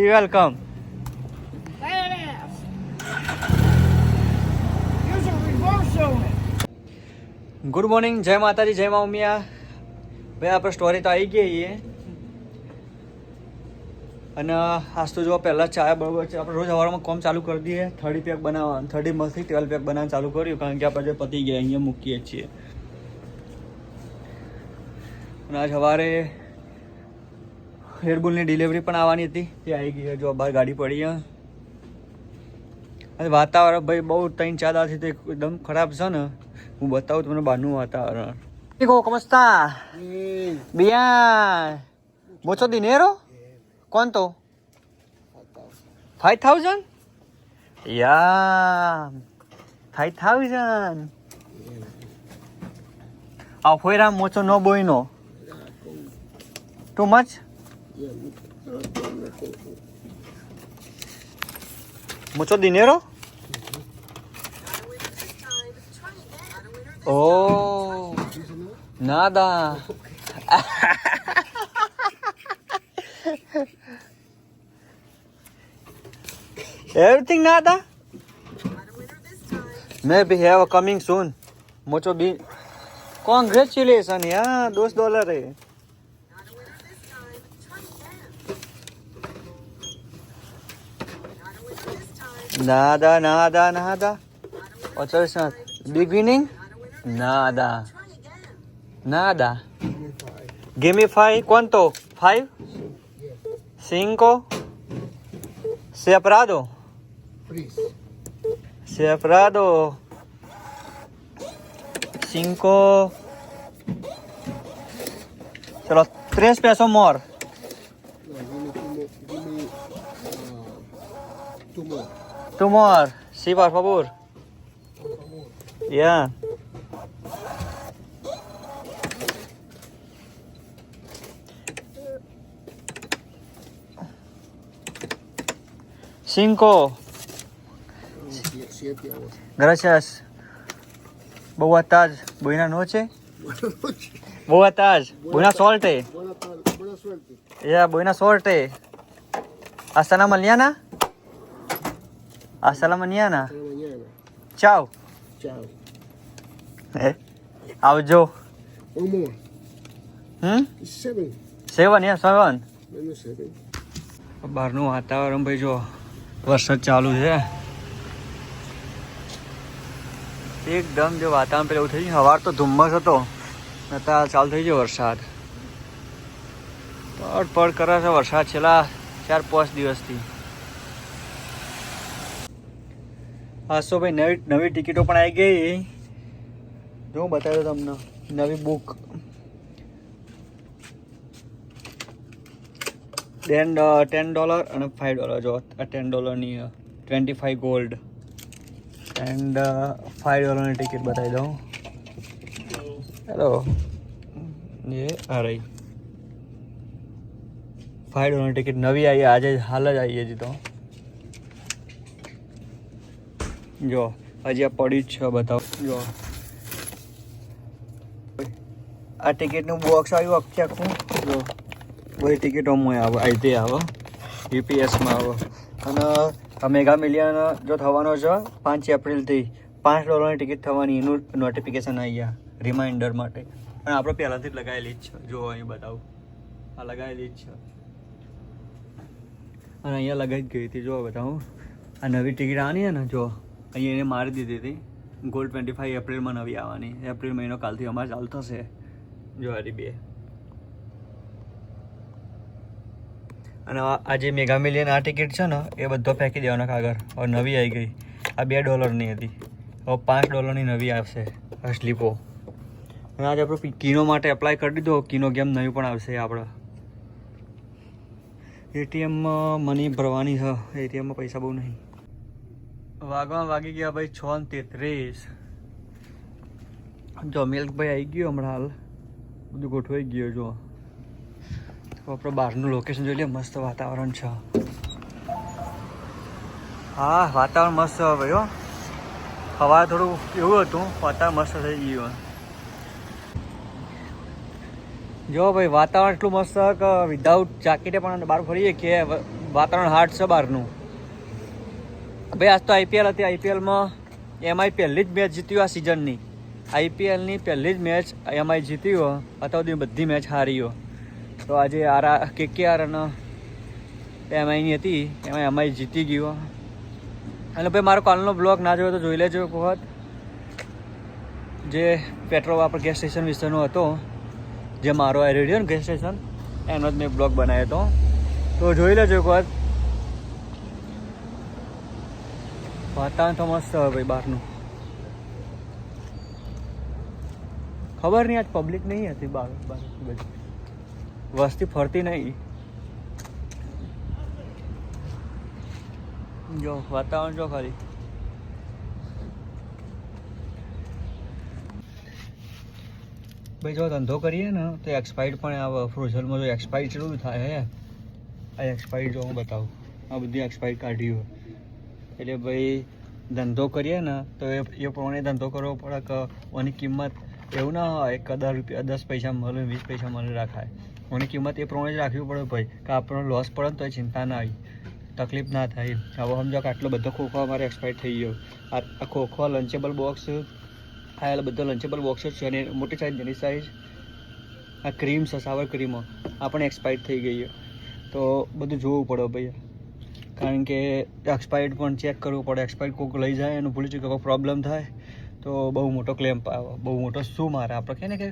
on it. Good morning જય માતાજી જય મા ઉમિયા ભાઈ આપણે સ્ટોરી તો આવી ગઈ છે અને આજ તો જો પહેલાં ચા બરોબર છે આપણે રોજ સવારમાં કોમ ચાલુ કરી દઈએ થર્ટી પેક બનાવવા થર્ડી મથી ટ્વેલ્વ પેક બનાવવાનું ચાલુ કર્યું કારણ કે આપણે પતી ગયા અહીંયા મૂકીએ છીએ અને આજ સવારે હેરબુલની ડિલિવરી પણ આવવાની હતી તે આવી ગઈ. જો બહાર ગાડી પડી અને વાતાવરણ ભાઈ બહુ ત્રણ ચાર દાડાથી તો એકદમ ખરાબ છે ને હું બતાવું તમને બહારનું વાતાવરણ Digo, ¿cómo está? Bien. ¿Mucho dinero? ¿Cuánto? Five thousand? Yeah. Five thousand. Afuera mucho no bueno. Too much? ¿Mucho dinero? Oh, nada. Everything nada? Maybe have coming soon. Mucho be. Congratulations, yeah, dos dólares. Nada, nada, nada. What's else not? Beginning? Nada. Nada. Give me five. ¿Cuánto? Five? Cinco? Separado. Separado. Cinco. Solo tres pesos more. Two more. Sí, por favor. Yeah. Cinco. Gracias. Buenas tardes. Buenas noches. Buenas noches. Buenas tardes. Buena suerte. Buena suerte. Ya, buena suerte. Hasta la mañana. Hasta la mañana. Hasta mañana. Chao. Chao. Eh? આવજો One more. Hmm It's seven. Seven yeah seven. Minus seven. બહારનું વાતાવરણ ભાઈ જો વરસાદ ચાલુ છે એકદમ જો વાતાવરણ પેલું થઈ ગયું સવાર તો ધુમ્મસ હતો નતા ચાલુ થઈ ગયો વરસાદ પડ પડ કરે છે વરસાદ છેલ્લા ચાર પાંચ દિવસથી હા સો ભાઈ નવી નવી ટિકિટો પણ આવી ગઈ. જો બતાવ્યો તમને, નવી બુક ટેન ટેન ડોલર અને ફાઈવ ડોલર જો, આ ટેન ડોલરની twenty five gold and five ડોલરની ટિકિટ બતાવી દઉં. હેલો એ, આ રહી. ફાઈવ ડોલરની ટિકિટ નવી આવી આજે હાલ જ આવી હજી તો. જો, હજી આ પડી જ છે, બતાવો. જો. આ ટિકિટનું બોક્સ આવ્યું આખી આખું જો. બધી ટિકિટોમાં આવે આઈતે આવે યુપીએસમાં આવે. અને આ મેગા મિલિયન જો થવાનો છે, પાંચ એપ્રિલથી. પાંચ ડોલરની ટિકિટ થવાની, એનું નોટિફિકેશન આવી ગયા રિમાઇન્ડર માટે. અને આપણે પહેલાંથી જ લગાવેલી જ છે. જો અહીં બતાવું. આ લગાવેલી જ છે. અને અહીંયા લગાવી જ ગઈ હતી જો બતાવું. આ નવી ટિકિટ આની ને જો અહીંયા એને મારી દીધી હતી. ગોલ ટ્વેન્ટી ફાઈવ એપ્રિલમાં નવી આવવાની. એપ્રિલ મહિનો કાલથી અમારે ચાલુ થશે. જો બે. અને આ જે મેગા મિલિયન આ ટિકિટ છે ને, એ બધો ફેંકી દેવાનો કાગળ. હવે નવી આવી ગઈ. આ બે ડોલરની હતી. હવે પાંચ ડોલરની નવી આવશે. આ સ્લીપો અને આજે આપણે કિનો માટે એપ્લાય કરી દીધો. કિનો ગેમ નવી પણ આવશે આપણે. એટીએમમાં મની ભરવાની છે એટીએમમાં પૈસા બહુ નહીં. વાગવા વાગી ગયા ભાઈ છ ને તેત્રીસ. જો મિલ્કભાઈ આવી ગયો હમણાં હાલ. બધું ગોઠવાઈ ગયું જો. આપણે બહારનું લોકેશન જોઈ લઈએ, મસ્ત વાતાવરણ છે. હા, વાતાવરણ મસ્ત છે ભાઈ હો. હવા થોડું એવું હતું, વાતાવરણ મસ્ત થઈ ગયું. જો ભાઈ, વાતાવરણ એટલું મસ્ત કે વિધાઉટ જાકેટે પણ બહાર ફરીએ કે વાતાવરણ હાર્ડ છે બહારનું? ભાઈ, આજ તો આઈપીએલ હતી. આઈપીએલમાં એમઆઈ પહેલી જ મેચ જીત્યું આ સિઝનની આઈપીએલની પહેલી જ મેચ એમઆઈ જીત્યું અત્યાર સુધી બધી મેચ હારી, હો. તો આજે આર કેકેઆર અને એમઆઈની હતી. એમાં એમઆઈ જીતી ગયો અને ભાઈ, મારો કાલનો બ્લોગ ના જોયો તો જોઈ લેજો એક વખત. જે પેટ્રોલ આપણે ગેસ સ્ટેશન વિશેનો હતો, જે મારો આ રેડિયો ગેસ સ્ટેશન એનો જ મેં બ્લોગ બનાવ્યો હતો. તો જોઈ લેજો એક વખત. વાતાવરણ તો મસ્ત હોય ભાઈ બહારનું. ખબર નહીં, આજ પબ્લિક નહીં હતી બહાર બહાર બધી. વસ્તી ફરતી નહીં. જો, વાતાવરણ જો ખાલી. ભાઈ જો ધંધો કરીએ ને, તો એક્સપાયર્ડ પણ આ ફ્રોઝનમાં જો એક્સપાયર્ડ જરૂર થાય હે. આ એક્સપાયર્ડ જો હું બતાવું. આ બધી એક્સપાયર્ડ કાઢી હોય. એટલે ભાઈ ધંધો કરીએ ને તો એ એ પ્રમાણે ધંધો કરવો પડે કે ઓની કિંમત એવું ના હોય કે દસ રૂપિયા, દસ પૈસા મળે, વીસ પૈસા મળે, રાખાય. ઓની કિંમત એ પ્રમાણે જ રાખવી પડે ભાઈ, કે આપણો લોસ પડે ને તો ચિંતા ના આવી. તકલીફ ના થાય. હવે સમજો કે આટલો બધો ખોખો અમારે એક્સપાયર થઈ ગયો. આ ખોખો લંચેબલ બોક્સ આ બધો લંચેબલ બોક્સ છે અને મોટી સાઈઝ જેની સાઈઝ આ ક્રીમ છે સાવર ક્રીમો આ પણ એક્સપાયર થઈ ગઈ તો બધું જોવું પડે ભાઈ. કારણ કે એક્સપાયર્ડ પણ ચેક કરવું પડે. એક્સપાયર્ડ કોઈક લઈ જાય અને ભૂલી ચૂકે કોઈ પ્રોબ્લેમ થાય, તો બહુ મોટો ક્લેમ બહુ મોટો શું મારે? આપણે કહે ને કે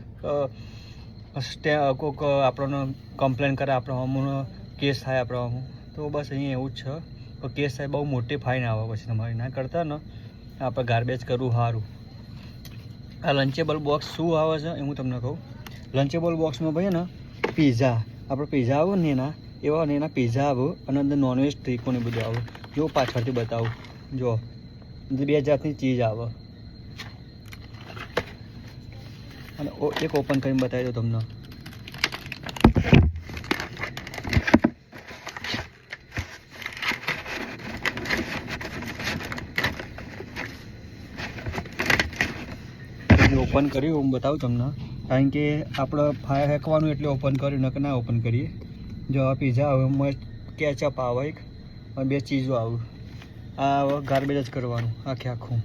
કોઈક આપણને કમ્પ્લેન કરે, આપણે હમનો કેસ થાય આપણે હમું તો બસ અહીંયા એવું જ છે. તો કેસ થાય બહુ મોટી ફાઇન આવે પછી તમારી. ના કરતા ને, આપણે ગાર્બેજ કરવું સારું. આ લંચેબલ બોક્સ શું આવે છે એ હું તમને કહું. લંચેબલ બોક્સમાં ભાઈ ને પીઝા આપણે પીઝા આવે ને એના એવા અને એના પીઝા આવે અને અંદર નોનવેજ ટ્રીકો ને બધું આવે. જો પાછળથી બતાવું. જો. બે જાતની ચીજ આવે. અને એક ઓપન કરીને બતાવી દઉં તમને. ઓપન કર્યું, હું બતાવું તમને. કારણ કે આપણે ફાયર હેકવાનું એટલે ઓપન કર્યું નક ના ઓપન કરીએ. જો આ પીઝા આવે મસ્ત કેચઅપ આવે એક, અને બે ચીઝો આવે. આ ગાર્બેજ જ કરવાનું, આખે આખું.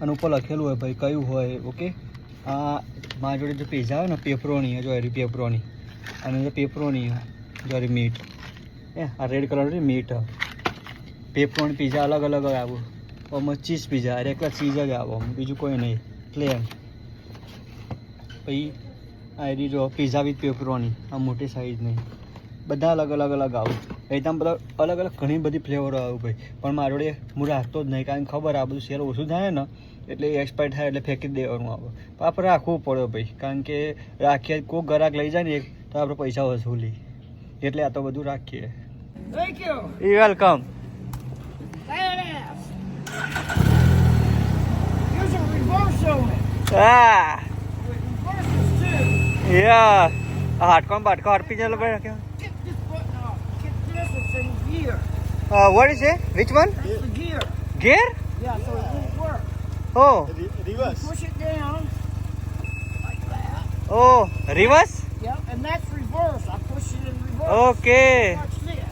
અને ઉપર લખેલું હોય ભાઈ, કયું હોય ઓકે આ મારા જોડે જો પીઝા આવે ને પેપરોની જો એરી પેપરોની અને જો પેપરોની જો એરી મીટ એ, આ રેડ કલરની મીટ પેપરોની પીઝા અલગ અલગ આવું. આમાં ચીઝ પીઝા અરે એકલા ચીઝ જ આવો બીજું કોઈ નહીં. પ્લેન પછી આ એરી જો પીઝા વિથ પેપરોની આ મોટી સાઈઝ નહીં બધા અલગ અલગ અલગ આવું. એ તમે બધા અલગ અલગ ઘણી બધી ફ્લેવરો આવે ભાઈ. પણ મારો હું રાખતો જ નહીં કારણ કે ખબર આ બધું શેર ઓછું થાય ને એટલે એક્સપાયર થાય એટલે ફેંકી દેવાનું આવે. પણ આપણે રાખવું પડે ભાઈ કારણ કે રાખીએ કોઈ ગ્રાહક લઈ જાય ને એક તો આપણે પૈસા વસૂલી. એટલે આ તો બધું રાખીએ. ઈ welcome Badass. Yeah. hard combat. hard over. Get this button off. Get this. It's in gear. Uh, what is it? Which one? That's the gear. Gear? Yeah, so it won't work. Oh. Reverse. Push it down like that. Oh, reverse? Yep, and that's reverse. I push it in reverse. Okay. Watch this.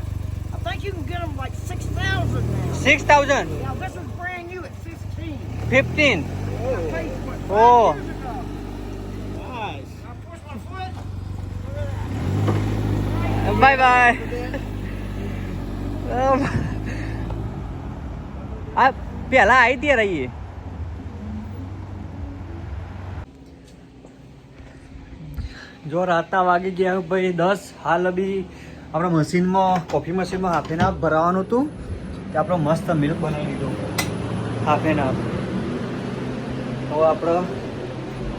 I think you can get them like 6,000 now. 6,000? Yeah, this is brand new at 15. 15? Oh. Bye bye આ પહેલા આવી ત્યાં રહીએ. જો રાતના વાગી ગયા ભાઈ દસ, હાલ બી આપણે મશીનમાં કોફી મશીનમાં હાફ એન ભરાવાનું હતું તે આપણો મસ્ત મિલ્ક બનાવી દીધું. હાફ એન હવે આપણે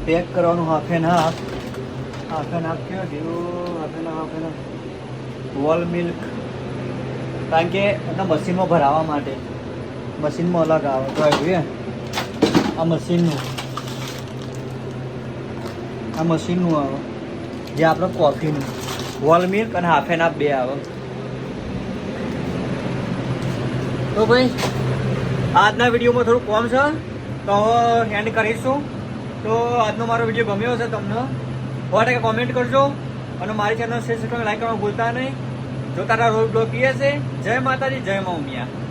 પેક કરવાનું half and half half and half કેવો જેવું વોલ મિલ્ક. કારણ કે એના મશીનમાં ભરાવા માટે. મશીનમાં અલગ આવે. તો આવ્યું આ મશીનનું. આ મશીનનું આવે. જે આપણે કોફીનું. વોલ મિલ્ક અને હાફ એન હાફ બે આવે. તો ભાઈ, આજના વિડીયોમાં થોડું કોમ છે. તો એન્ડ કરીશું. તો આજનો મારો વીડિયો ગમ્યો હશે તમને. સો ટકા કોમેન્ટ કરજો. અને મારી ચેનલ શેર સબસ્ક્રાઈબ લાઈક કરવાનું ભૂલતા નહીં. જો તારા બ્લોક બ્લોગ છે. જય માતાજી જય મા ઉમિયા